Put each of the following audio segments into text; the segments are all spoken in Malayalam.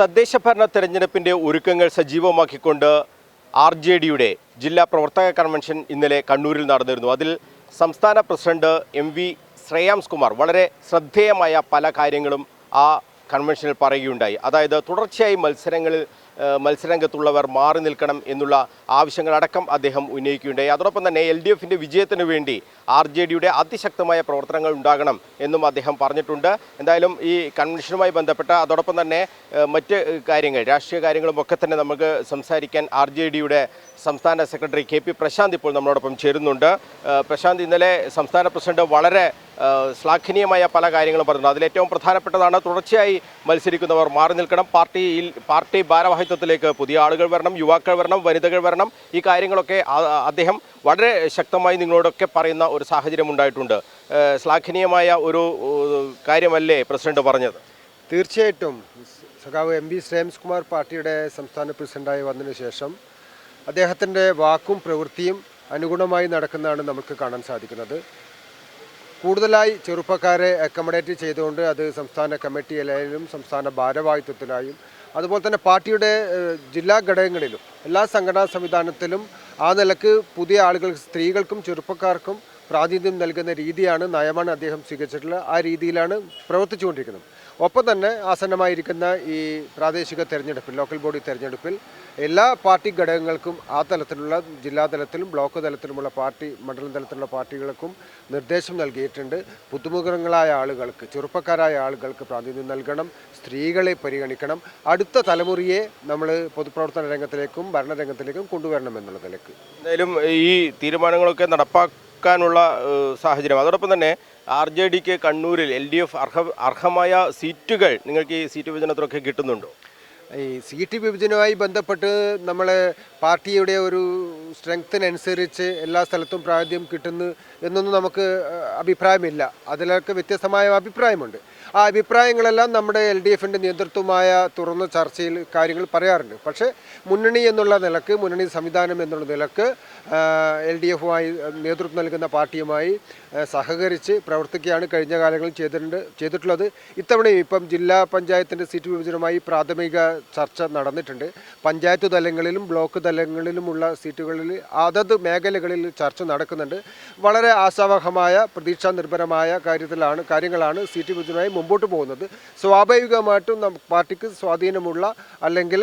തദ്ദേശ ഭരണ തെരഞ്ഞെടുപ്പിന്റെ ഒരുക്കങ്ങൾ സജീവമാക്കിക്കൊണ്ട് ആർ ജെ ഡിയുടെ ജില്ലാ പ്രവർത്തക കൺവെൻഷൻ ഇന്നലെ കണ്ണൂരിൽ നടന്നിരുന്നു. അതിൽ സംസ്ഥാന president M V Shreyams Kumar വളരെ ശ്രദ്ധേയമായ പല കാര്യങ്ങളും ആ കൺവെൻഷനിൽ പറയുകയുണ്ടായി. അതായത് തുടർച്ചയായി മത്സരങ്ങളിൽ മത്സരരംഗത്തുള്ളവർ മാറി നിൽക്കണം എന്നുള്ള ആവശ്യങ്ങളടക്കം അദ്ദേഹം ഉന്നയിക്കുകയുണ്ടായി. അതോടൊപ്പം തന്നെ എൽ ഡി എഫിന്റെ വിജയത്തിന് വേണ്ടി ആർ ജെ ഡിയുടെ അതിശക്തമായ പ്രവർത്തനങ്ങൾ ഉണ്ടാകണം എന്നും അദ്ദേഹം പറഞ്ഞിട്ടുണ്ട്. എന്തായാലും ഈ കൺവെൻഷനുമായി ബന്ധപ്പെട്ട അതോടൊപ്പം തന്നെ മറ്റ് കാര്യങ്ങൾ രാഷ്ട്രീയ കാര്യങ്ങളും ഒക്കെ തന്നെ നമുക്ക് സംസാരിക്കാൻ ആർ ജെ ഡിയുടെ സംസ്ഥാന സെക്രട്ടറി കെ പി പ്രശാന്ത് ഇപ്പോൾ നമ്മളോടൊപ്പം ചേരുന്നുണ്ട്. പ്രശാന്ത് ഇന്നലെ സംസ്ഥാന പ്രസിഡന്റ് വളരെ ശ്ലാഘനീയമായ പല കാര്യങ്ങളും പറഞ്ഞു അതിലേറ്റവും പ്രധാനപ്പെട്ടതാണ് തുടർച്ചയായി മത്സരിക്കുന്നവർ മാറി നിൽക്കണം. പാർട്ടിയിൽ പാർട്ടി ഭാരവാഹിത്വത്തിലേക്ക് പുതിയ ആളുകൾ വരണം യുവാക്കൾ വരണം വനിതകൾ വരണം. ഈ കാര്യങ്ങളൊക്കെ അദ്ദേഹം വളരെ ശക്തമായി നിങ്ങളോടൊക്കെ പറയുന്ന ഒരു സാഹചര്യം ഉണ്ടായിട്ടുണ്ട്. ശ്ലാഘനീയമായ ഒരു കാര്യമല്ലേ പ്രസിഡന്റ് പറഞ്ഞത്? തീർച്ചയായിട്ടും. സഖാവ് എം വി ശ്രേംസ് കുമാർ പാർട്ടിയുടെ സംസ്ഥാന പ്രസിഡന്റായി വന്നതിന് ശേഷം അദ്ദേഹത്തിന്റെ വാക്കും പ്രവൃത്തിയും അനുഗുണമായി നടക്കുന്നതാണ് നമുക്ക് കാണാൻ സാധിക്കുന്നത്. കൂടുതലായി ചെറുപ്പക്കാരെ അക്കമഡേറ്റ് ചെയ്തുകൊണ്ട് അത് സംസ്ഥാന കമ്മിറ്റിയിലായാലും സംസ്ഥാന ഭാരവാഹിത്വത്തിലായും അതുപോലെ തന്നെ പാർട്ടിയുടെ ജില്ലാ ഘടകങ്ങളിലും എല്ലാ സംഘടനാ സംവിധാനത്തിലും ആ നിലയ്ക്ക് പുതിയ ആളുകൾ സ്ത്രീകൾക്കും ചെറുപ്പക്കാർക്കും പ്രാതിനിധ്യം നൽകുന്ന രീതിയാണ് നയമാണ് അദ്ദേഹം സ്വീകരിച്ചിട്ടുള്ളത് ആ രീതിയിലാണ് പ്രവർത്തിച്ചുകൊണ്ടിരിക്കുന്നത്. ഒപ്പം തന്നെ ആസന്നമായിരിക്കുന്ന ഈ പ്രാദേശിക തെരഞ്ഞെടുപ്പിൽ ലോക്കൽ ബോഡി തെരഞ്ഞെടുപ്പിൽ എല്ലാ പാർട്ടി ഘടകങ്ങൾക്കും ആ തലത്തിലുള്ള ജില്ലാ തലത്തിലും ബ്ലോക്ക് തലത്തിലുമുള്ള പാർട്ടി മണ്ഡലം തലത്തിലുള്ള പാർട്ടികൾക്കും നിർദ്ദേശം നൽകിയിട്ടുണ്ട്. പുതുമുഖങ്ങളായ ആളുകൾക്ക് ചെറുപ്പക്കാരായ ആളുകൾക്ക് പ്രാതിനിധ്യം നൽകണം സ്ത്രീകളെ പരിഗണിക്കണം. അടുത്ത തലമുറയെ നമ്മൾ പൊതുപ്രവർത്തന രംഗത്തിലേക്കും ഭരണരംഗത്തിലേക്കും കൊണ്ടുവരണം എന്നുള്ള നിലയ്ക്ക്. എന്തായാലും ഈ തീരുമാനങ്ങളൊക്കെ നടപ്പാക്കാനുള്ള സാഹചര്യം. അതോടൊപ്പം തന്നെ ആർ ജെ ഡിക്ക് കണ്ണൂരിൽ എൽ ഡി എഫ് അർഹ അർഹമായ സീറ്റുകൾ നിങ്ങൾക്ക് ഈ സീറ്റ് വിഭജനത്തിലൊക്കെ കിട്ടുന്നുണ്ടോ? ഈ സീറ്റ് വിഭജനവുമായി ബന്ധപ്പെട്ട് നമ്മൾ പാർട്ടിയുടെ ഒരു സ്ട്രെങ്ത്തിനനുസരിച്ച് എല്ലാ സ്ഥലത്തും പ്രാതിനിധ്യം കിട്ടുന്നു എന്നൊന്നും നമുക്ക് അഭിപ്രായമില്ല. അതിലൊക്കെ വ്യത്യസ്തമായ അഭിപ്രായമുണ്ട്. ആ അഭിപ്രായങ്ങളെല്ലാം നമ്മുടെ എൽ ഡി എഫിന്റെ നേതൃത്വമായ തുറന്ന ചർച്ചയിൽ കാര്യങ്ങൾ പറയാറുണ്ട്. പക്ഷേ മുന്നണി എന്നുള്ള നിലയ്ക്ക് മുന്നണി സംവിധാനം എന്നുള്ള നിലയ്ക്ക് എൽ ഡി എഫുമായി നേതൃത്വം നൽകുന്ന പാർട്ടിയുമായി സഹകരിച്ച് പ്രവർത്തിക്കുകയാണ് കഴിഞ്ഞ കാലങ്ങളിൽ ചെയ്തിട്ടുണ്ട് ചെയ്തിട്ടുള്ളത്. ഇത്തവണയും ഇപ്പം ജില്ലാ പഞ്ചായത്തിന്റെ സീറ്റ് വിഭജനമായി പ്രാഥമിക ചർച്ച നടന്നിട്ടുണ്ട്. പഞ്ചായത്ത് തലങ്ങളിലും ബ്ലോക്ക് തലങ്ങളിലുമുള്ള സീറ്റുകളിൽ അതത് മേഖലകളിൽ ചർച്ച നടക്കുന്നുണ്ട്. വളരെ ആശാവഹമായ പ്രതീക്ഷാ നിർഭരമായ കാര്യത്തിലാണ് കാര്യങ്ങളാണ് സീറ്റ് വിഭജനമായി മുമ്പോട്ട് പോകുന്നത്. സ്വാഭാവികമായിട്ടും പാർട്ടിക്ക് സ്വാധീനമുള്ള അല്ലെങ്കിൽ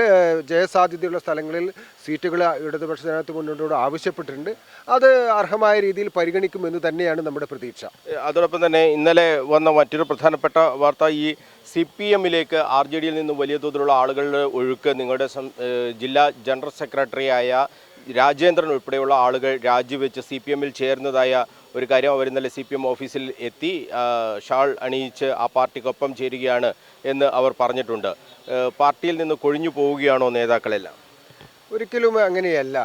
ജയസാധ്യതയുള്ള സ്ഥലങ്ങളിൽ സീറ്റുകൾ ഇടതുപക്ഷ ജനാധിപത്യ മുന്നോട്ടോട് ആവശ്യപ്പെട്ടിട്ടുണ്ട്. അത് അർഹമായ രീതിയിൽ പരിഗണിക്കുമെന്ന് തന്നെയാണ് നമ്മുടെ പ്രതീക്ഷ. അതോടൊപ്പം തന്നെ ഇന്നലെ വന്ന മറ്റൊരു പ്രധാനപ്പെട്ട വാർത്ത ഈ സി പി എമ്മിലേക്ക് ആർ ജെ ഡിയിൽ നിന്ന് വലിയ തോതിലുള്ള ആളുകളുടെ ഒഴുക്ക് നിങ്ങളുടെ ജില്ലാ ജനറൽ സെക്രട്ടറിയായ രാജേന്ദ്രൻ ഉൾപ്പെടെയുള്ള ആളുകൾ രാജിവെച്ച് സി പി എമ്മിൽ ചേർന്നതായ ഒരു കാര്യം അവർ ഇന്നലെ സി പി എം ഓഫീസിൽ എത്തി ഷാൾ അണിയിച്ച് ആ പാർട്ടിക്കൊപ്പം ചേരുകയാണ് എന്ന് അവർ പറഞ്ഞിട്ടുണ്ട്. പാർട്ടിയിൽ നിന്ന് കൊഴിഞ്ഞു പോവുകയാണോ നേതാക്കളെല്ലാം? ഒരിക്കലും അങ്ങനെയല്ല.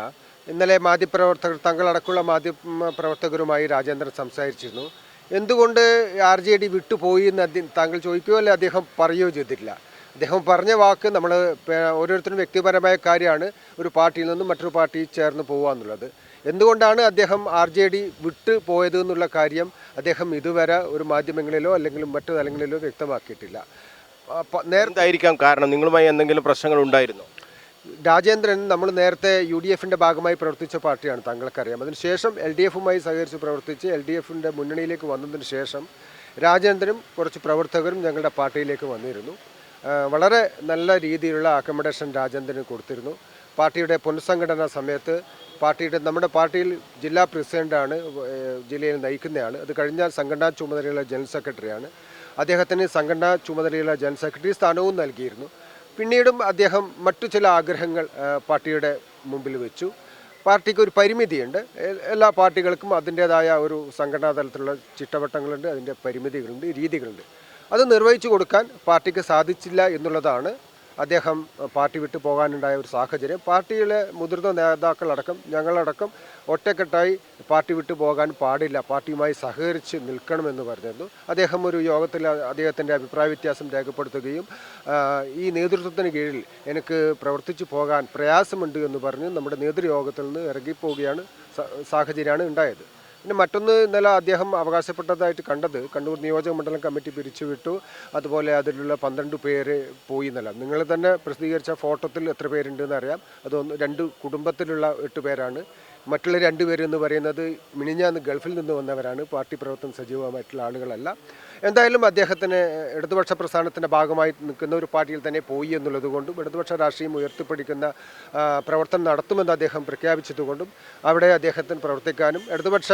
ഇന്നലെ മാധ്യമപ്രവർത്തകർ തങ്ങളടക്കമുള്ള മാധ്യമ പ്രവർത്തകരുമായി രാജേന്ദ്രൻ സംസാരിച്ചിരുന്നു. എന്തുകൊണ്ട് ആർ ജെ ഡി വിട്ടുപോയി എന്ന് താങ്കൾ ചോദിക്കുകയോ അല്ലെ അദ്ദേഹം പറയുകയോ ചെയ്തിട്ടില്ല? അദ്ദേഹം പറഞ്ഞ വാക്ക് നമ്മൾ ഓരോരുത്തരും വ്യക്തിപരമായ കാര്യമാണ്. ഒരു പാർട്ടിയിൽ നിന്നും മറ്റൊരു പാർട്ടിയിൽ ചേർന്ന് പോകുക എന്നുള്ളത്. എന്തുകൊണ്ടാണ് അദ്ദേഹം ആർ ജെ ഡി വിട്ടു പോയത് എന്നുള്ള കാര്യം അദ്ദേഹം ഇതുവരെ ഒരു മാധ്യമങ്ങളിലോ അല്ലെങ്കിൽ മറ്റു തലങ്ങളിലോ വ്യക്തമാക്കിയിട്ടില്ല. അപ്പ- നേരത്തെ ആയിരിക്കാം കാരണം? നിങ്ങളുമായി എന്തെങ്കിലും പ്രശ്നങ്ങൾ ഉണ്ടായിരുന്നു? രാജേന്ദ്രൻ നമ്മൾ നേരത്തെ യു ഡി എഫിന്റെ ഭാഗമായി പ്രവർത്തിച്ച പാർട്ടിയാണ് താങ്കൾക്കറിയാം. അതിനുശേഷം എൽ ഡി എഫുമായി സഹകരിച്ച് പ്രവർത്തിച്ച് എൽ ഡി എഫിന്റെ മുന്നണിയിലേക്ക് വന്നതിന് ശേഷം രാജേന്ദ്രനും കുറച്ച് പ്രവർത്തകരും ഞങ്ങളുടെ പാർട്ടിയിലേക്ക് വന്നിരുന്നു. വളരെ നല്ല രീതിയിലുള്ള അക്കമഡേഷൻ രാജേന്ദ്രന് കൊടുത്തിരുന്നു. പാർട്ടിയുടെ പുനഃസംഘടനാ സമയത്ത് പാർട്ടിയുടെ നമ്മുടെ പാർട്ടിയിൽ ജില്ലാ പ്രസിഡന്റാണ് ജില്ലയിൽ നയിക്കുന്നയാൾ അത് കഴിഞ്ഞാൽ സംഘടനാ ചുമതലയുള്ള ജനറൽ സെക്രട്ടറിയാണ്. അദ്ദേഹത്തിന് സംഘടനാ ചുമതലയുള്ള ജനറൽ സെക്രട്ടറി സ്ഥാനവും നൽകിയിരുന്നു. പിന്നീടും അദ്ദേഹം മറ്റു ചില ആഗ്രഹങ്ങൾ പാർട്ടിയുടെ മുമ്പിൽ വെച്ചു. പാർട്ടിക്ക് ഒരു പരിമിതിയുണ്ട്. എല്ലാ പാർട്ടികൾക്കും അതിന്റേതായ ഒരു സംഘടനാ തലത്തിലുള്ള ചിട്ടവട്ടങ്ങളുണ്ട് അതിന്റെ പരിമിതികളുണ്ട് രീതികളുണ്ട്. അത് നിർവഹിച്ചു കൊടുക്കാൻ പാർട്ടിക്ക് സാധിച്ചില്ല എന്നുള്ളതാണ് അദ്ദേഹം പാർട്ടി വിട്ടു പോകാനുണ്ടായ ഒരു സാഹചര്യം. പാർട്ടിയിലെ മുതിർന്ന നേതാക്കളടക്കം ഞങ്ങളടക്കം ഒറ്റക്കെട്ടായി പാർട്ടി വിട്ടു പോകാൻ പാടില്ല പാർട്ടിയുമായി സഹകരിച്ച് നിൽക്കണമെന്ന് പറഞ്ഞിരുന്നു. അദ്ദേഹം ഒരു യോഗത്തിൽ അദ്ദേഹത്തിന്റെ അഭിപ്രായ വ്യത്യാസം രേഖപ്പെടുത്തുകയും ഈ നേതൃത്വത്തിന് കീഴിൽ എനിക്ക് പ്രവർത്തിച്ചു പോകാൻ പ്രയാസമുണ്ട് എന്ന് പറഞ്ഞ് നമ്മുടെ നേതൃയോഗത്തിൽ നിന്ന് ഇറങ്ങിപ്പോവുകയാണ് സാഹചര്യമാണ് ഉണ്ടായത്. പിന്നെ മറ്റൊന്ന് ഇന്നലെ അദ്ദേഹം അവകാശപ്പെട്ടതായിട്ട് കണ്ടത്. കണ്ണൂർ നിയോജക മണ്ഡലം കമ്മിറ്റി പിരിച്ചുവിട്ടു. അതുപോലെ അതിലുള്ള പന്ത്രണ്ട് പേര് പോയി എന്നല്ല. നിങ്ങൾ തന്നെ പ്രസിദ്ധീകരിച്ച ഫോട്ടോത്തിൽ എത്ര പേരുണ്ടെന്ന് അറിയാം. അതൊന്ന് രണ്ട് കുടുംബത്തിലുള്ള എട്ട് പേരാണ്. മറ്റുള്ള രണ്ടുപേരെന്ന് പറയുന്നത് മിനിഞ്ഞാന്ന് ഗൾഫിൽ നിന്ന് വന്നവരാണ്. പാർട്ടി പ്രവർത്തനം സജീവമായിട്ടുള്ള ആളുകളല്ല. എന്തായാലും അദ്ദേഹത്തിന് ഇടതുപക്ഷ പ്രസ്ഥാനത്തിന്റെ ഭാഗമായി നിൽക്കുന്ന ഒരു പാർട്ടിയിൽ തന്നെ പോയി എന്നുള്ളത് കൊണ്ടും ഇടതുപക്ഷ രാഷ്ട്രീയം ഉയർത്തിപ്പിടിക്കുന്ന പ്രവർത്തനം നടത്തുമെന്ന് അദ്ദേഹം പ്രഖ്യാപിച്ചതുകൊണ്ടും അവിടെ അദ്ദേഹത്തിന് പ്രവർത്തിക്കാനും ഇടതുപക്ഷ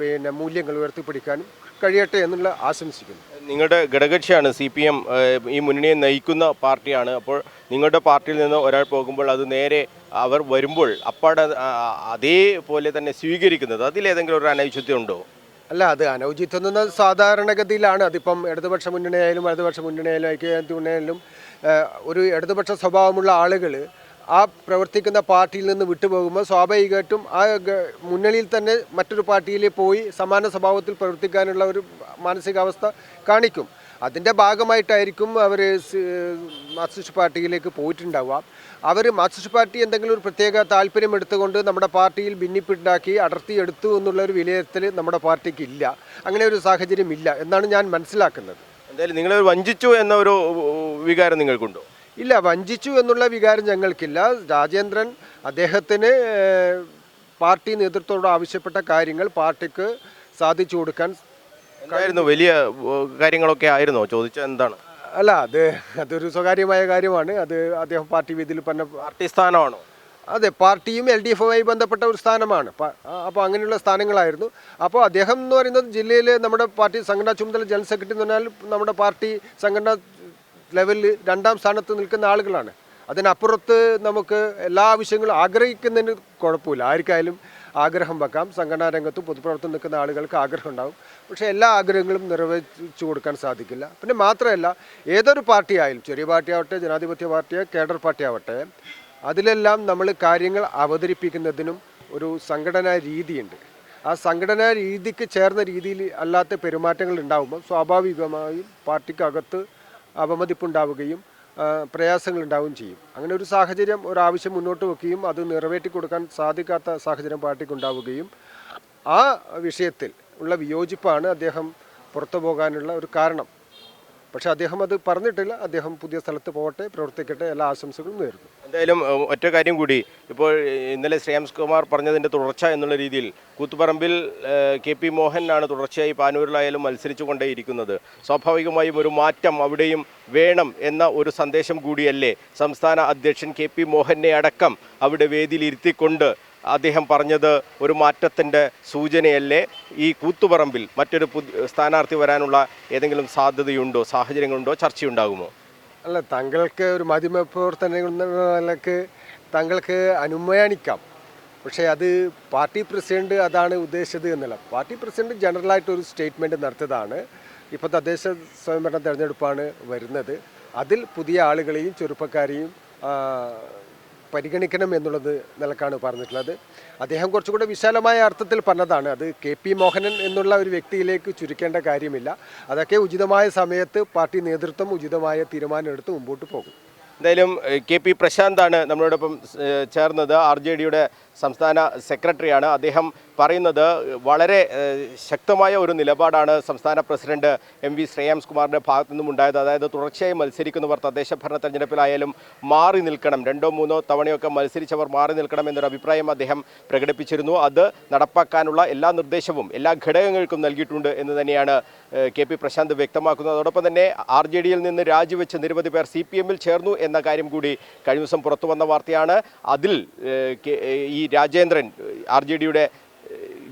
പിന്നെ മൂല്യങ്ങൾ ഉയർത്തിപ്പിടിക്കാനും കഴിയട്ടെ എന്നുള്ള ആശംസിക്കുന്നു. നിങ്ങളുടെ ഘടകക്ഷിയാണ് സി പി എം ഈ മുന്നണിയെ നയിക്കുന്ന പാർട്ടിയാണ്. അപ്പോൾ നിങ്ങളുടെ പാർട്ടിയിൽ നിന്ന് ഒരാൾ പോകുമ്പോൾ അത് നേരെ അവർ വരുമ്പോൾ അപ്പാടെ അതേപോലെ തന്നെ സ്വീകരിക്കുന്നത് അതിലേതെങ്കിലും ഒരു അനൗചിത്വം ഉണ്ടോ? അല്ല അത് അനൗചിത്വം എന്ന സാധാരണഗതിയിലാണ്. അതിപ്പം ഇടതുപക്ഷ മുന്നണിയായാലും വലതുപക്ഷ മുന്നണിയായാലും ഐക്യജനാധിപത്യ മുന്നണിയായാലും ഒരു ഇടതുപക്ഷ സ്വഭാവമുള്ള ആളുകൾ ആ പ്രവർത്തിക്കുന്ന പാർട്ടിയിൽ നിന്ന് വിട്ടുപോകുമ്പോൾ സ്വാഭാവികമായിട്ടും ആ മുന്നണിയിൽ തന്നെ മറ്റൊരു പാർട്ടിയിൽ പോയി സമാന സ്വഭാവത്തിൽ പ്രവർത്തിക്കാനുള്ള ഒരു മാനസികാവസ്ഥ കാണിക്കും. അതിന്റെ ഭാഗമായിട്ടായിരിക്കും അവർ മാർക്സിസ്റ്റ് പാർട്ടിയിലേക്ക് പോയിട്ടുണ്ടാവുക. അവർ മാർക്സിസ്റ്റ് പാർട്ടി എന്തെങ്കിലും ഒരു പ്രത്യേക താല്പര്യം എടുത്തുകൊണ്ട് നമ്മുടെ പാർട്ടിയിൽ ഭിന്നിപ്പുണ്ടാക്കി അടർത്തി എടുത്തു എന്നുള്ള ഒരു വിലയിരുത്തൽ നമ്മുടെ പാർട്ടിക്ക് ഇല്ല. അങ്ങനെ ഒരു സാഹചര്യം ഇല്ല എന്നാണ് ഞാൻ മനസ്സിലാക്കുന്നത്. എന്തായാലും നിങ്ങൾ വഞ്ചിച്ചു എന്നൊരു വികാരം നിങ്ങൾക്കുണ്ടോ? ഇല്ല വഞ്ചിച്ചു എന്നുള്ള വികാരം ഞങ്ങൾക്കില്ല. രാജേന്ദ്രൻ അദ്ദേഹത്തിന് പാർട്ടി നേതൃത്വത്തോട് ആവശ്യപ്പെട്ട കാര്യങ്ങൾ പാർട്ടിക്ക് സാധിച്ചു കൊടുക്കാൻ എന്തായിരുന്നു വലിയ കാര്യങ്ങളൊക്കെ ആയിരുന്നോ? ചോദിച്ചത് എന്താണ്? അല്ല അത് അതൊരു സ്വകാര്യമായ കാര്യമാണ്. അത് അദ്ദേഹം പാർട്ടി വേദിയിൽ പറഞ്ഞ പാർട്ടി സ്ഥാനമാണോ? അതെ പാർട്ടിയും എൽ ഡി എഫുമായി ബന്ധപ്പെട്ട ഒരു സ്ഥാനമാണ്. അപ്പോൾ അങ്ങനെയുള്ള സ്ഥാനങ്ങളായിരുന്നു. അപ്പോൾ അദ്ദേഹം എന്ന് പറയുന്നത് ജില്ലയിൽ നമ്മുടെ പാർട്ടി സംഘടനാ ചുമതല ജനറൽ സെക്രട്ടറി എന്ന് പറഞ്ഞാൽ നമ്മുടെ പാർട്ടി സംഘടനാ ലെവലിൽ രണ്ടാം സ്ഥാനത്ത് നിൽക്കുന്ന ആളുകളാണ്. അതിനപ്പുറത്ത് നമുക്ക് എല്ലാ ആവശ്യങ്ങളും ആഗ്രഹിക്കുന്നതിന് കുഴപ്പമില്ല. ആർക്കായാലും ആഗ്രഹം വെക്കാം. സംഘടനാ രംഗത്തും പൊതുപ്രവർത്തനം നിൽക്കുന്ന ആളുകൾക്ക് ആഗ്രഹം ഉണ്ടാകും പക്ഷേ എല്ലാ ആഗ്രഹങ്ങളും നിറവേറ്റിച്ചു കൊടുക്കാൻ സാധിക്കില്ല. പിന്നെ മാത്രമല്ല ഏതൊരു പാർട്ടിയായാലും ചെറിയ പാർട്ടി ആവട്ടെ ജനാധിപത്യ പാർട്ടിയോ കേഡർ പാർട്ടി ആവട്ടെ അതിലെല്ലാം നമ്മൾ കാര്യങ്ങൾ അവതരിപ്പിക്കുന്നതിനും ഒരു സംഘടനാ രീതിയുണ്ട്. ആ സംഘടനാ രീതിക്ക് ചേർന്ന രീതിയിൽ അല്ലാത്ത പെരുമാറ്റങ്ങൾ ഉണ്ടാകുമ്പോൾ സ്വാഭാവികമായും പാർട്ടിക്കകത്ത് അപമതിപ്പുണ്ടാവുകയും പ്രയാസങ്ങൾ ചെയ്യും. അങ്ങനെ ഒരു സാഹചര്യം ഒരാവശ്യം മുന്നോട്ട് വെക്കുകയും അത് നിറവേറ്റി കൊടുക്കാൻ സാധിക്കാത്ത സാഹചര്യം പാർട്ടിക്ക് ഉണ്ടാവുകയും ആ വിഷയത്തിൽ ഉള്ള വിയോജിപ്പാണ് അദ്ദേഹം പുറത്തു പോകാനുള്ള ഒരു കാരണം. പക്ഷെ അദ്ദേഹം അത് പറഞ്ഞിട്ടില്ല. അദ്ദേഹം പുതിയ സ്ഥലത്ത് പോകട്ടെ പ്രവർത്തിക്കട്ടെ എല്ലാ ആശംസകളും നേരുന്നു. എന്തായാലും ഒറ്റ കാര്യം കൂടി. ഇപ്പോൾ ഇന്നലെ ശ്രേയാംസ് കുമാർ പറഞ്ഞതിന്റെ തുടർച്ച എന്നുള്ള രീതിയിൽ കൂത്തുപറമ്പിൽ കെ പി മോഹനാണ് തുടർച്ചയായി പാനൂരിലായാലും മത്സരിച്ചു കൊണ്ടേയിരിക്കുന്നത് സ്വാഭാവികമായും ഒരു മാറ്റം അവിടെയും വേണം എന്ന ഒരു സന്ദേശം കൂടിയല്ലേ സംസ്ഥാന അധ്യക്ഷൻ കെ പി മോഹനെ അടക്കം അവിടെ വേദിയിൽ ഇരുത്തിക്കൊണ്ട് അദ്ദേഹം പറഞ്ഞത് ഒരു മാറ്റത്തിന്റെ സൂചനയല്ലേ ഈ കൂത്തുപറമ്പിൽ മറ്റൊരു പുതിയ സ്ഥാനാർത്ഥി വരാനുള്ള ഏതെങ്കിലും സാധ്യതയുണ്ടോ സാഹചര്യങ്ങളുണ്ടോ ചർച്ചയുണ്ടാകുമോ? അല്ല താങ്കൾക്ക് ഒരു മാധ്യമ പ്രവർത്തനങ്ങൾക്ക് താങ്കൾക്ക് അനുമാനിക്കാം പക്ഷേ അത് പാർട്ടി പ്രസിഡന്റ് അതാണ് ഉദ്ദേശിച്ചത് എന്നല്ല. പാർട്ടി പ്രസിഡന്റ് ജനറലായിട്ട് ഒരു സ്റ്റേറ്റ്മെന്റ് നടത്തിയതാണ്. ഇപ്പോൾ തദ്ദേശ സ്വയംഭരണ തെരഞ്ഞെടുപ്പാണ് വരുന്നത്. അതിൽ പുതിയ ആളുകളെയും ചെറുപ്പക്കാരെയും പരിഗണിക്കണം എന്നുള്ളത് നിലക്കാണ് പറഞ്ഞിട്ടുള്ളത്. അദ്ദേഹം കുറച്ചുകൂടെ വിശാലമായ അർത്ഥത്തിൽ പറഞ്ഞതാണ് അത് കെ പി മോഹനൻ എന്നുള്ള ഒരു വ്യക്തിയിലേക്ക് ചുരുക്കേണ്ട കാര്യമില്ല. അതൊക്കെ ഉചിതമായ സമയത്ത് പാർട്ടി നേതൃത്വം ഉചിതമായ തീരുമാനമെടുത്ത് മുമ്പോട്ട് പോകും. എന്തായാലും കെ പി പ്രശാന്താണ് നമ്മളോടൊപ്പം ചേർന്നത്. ആർ ജെ ഡിയുടെ സംസ്ഥാന സെക്രട്ടറിയാണ്. അദ്ദേഹം പറയുന്നത് വളരെ ശക്തമായ ഒരു നിലപാടാണ് സംസ്ഥാന പ്രസിഡന്റ് എം വി ശ്രേയാംസ് കുമാറിന്റെ ഭാഗത്തു നിന്നും ഉണ്ടായത്. അതായത് തുടർച്ചയായി മത്സരിക്കുന്നവർ തദ്ദേശ ഭരണ തെരഞ്ഞെടുപ്പിലായാലും മാറി നിൽക്കണം. രണ്ടോ മൂന്നോ തവണയൊക്കെ മത്സരിച്ചവർ മാറി നിൽക്കണം എന്നൊരു അഭിപ്രായം അദ്ദേഹം പ്രകടിപ്പിച്ചിരുന്നു. അത് നടപ്പാക്കാനുള്ള എല്ലാ നിർദ്ദേശവും എല്ലാ ഘടകങ്ങൾക്കും നൽകിയിട്ടുണ്ട് എന്ന് തന്നെയാണ് കെ പി പ്രശാന്ത് വ്യക്തമാക്കുന്നത്. അതോടൊപ്പം തന്നെ ആർ ജെ ഡിയിൽ നിന്ന് രാജിവെച്ച് നിരവധി പേർ സി പി എമ്മിൽ ചേർന്നു എന്ന കാര്യം കൂടി കഴിഞ്ഞ ദിവസം പുറത്തു വന്ന വാർത്തയാണ്. അതിൽ ഈ രാജേന്ദ്രൻ ആർ ജെ ഡിയുടെ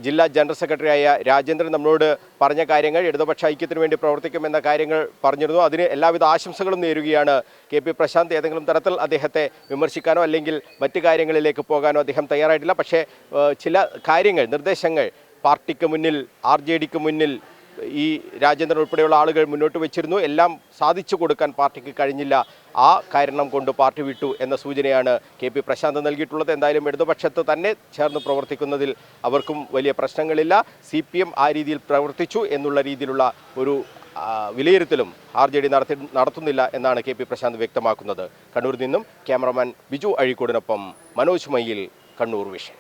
ജില്ലാ ജനറൽ സെക്രട്ടറിയായ രാജേന്ദ്രൻ നമ്മളോട് പറഞ്ഞ കാര്യങ്ങൾ ഇടതുപക്ഷ ഐക്യത്തിന് വേണ്ടി പ്രവർത്തിക്കുമെന്ന കാര്യങ്ങൾ പറഞ്ഞിരുന്നു. അതിന് എല്ലാവിധ ആശംസകളും നേരുകയാണ് കെ പി പ്രശാന്ത്. ഏതെങ്കിലും തരത്തിൽ അദ്ദേഹത്തെ വിമർശിക്കാനോ അല്ലെങ്കിൽ മറ്റു കാര്യങ്ങളിലേക്ക് പോകാനോ അദ്ദേഹം തയ്യാറായിട്ടില്ല. പക്ഷേ ചില കാര്യങ്ങൾ നിർദ്ദേശങ്ങൾ പാർട്ടിക്ക് മുന്നിൽ ആർ ജെ ഡിക്ക് മുന്നിൽ ഈ രാജേന്ദ്രൻ ഉൾപ്പെടെയുള്ള ആളുകൾ മുന്നോട്ട് വെച്ചിരുന്നു. എല്ലാം സാധിച്ചു കൊടുക്കാൻ പാർട്ടിക്ക് കഴിഞ്ഞില്ല. ആ കാരണം കൊണ്ട് പാർട്ടി വിട്ടു എന്ന സൂചനയാണ് കെ പി പ്രശാന്ത് നൽകിയിട്ടുള്ളത്. എന്തായാലും ഇടതുപക്ഷത്ത് തന്നെ ചേർന്ന് പ്രവർത്തിക്കുന്നതിൽ അവർക്കും വലിയ പ്രശ്നങ്ങളില്ല. സി പി എം ആ രീതിയിൽ പ്രവർത്തിച്ചു എന്നുള്ള രീതിയിലുള്ള ഒരു വിലയിരുത്തലും ആർ ജെ ഡി നടത്തി നടത്തുന്നില്ല എന്നാണ് കെ പി പ്രശാന്ത് വ്യക്തമാക്കുന്നത്. കണ്ണൂരിൽ നിന്നും ക്യാമറമാൻ ബിജു അഴീക്കോടിനൊപ്പം മനോജ് മയ്യിൽ കണ്ണൂർ വിഷൻ.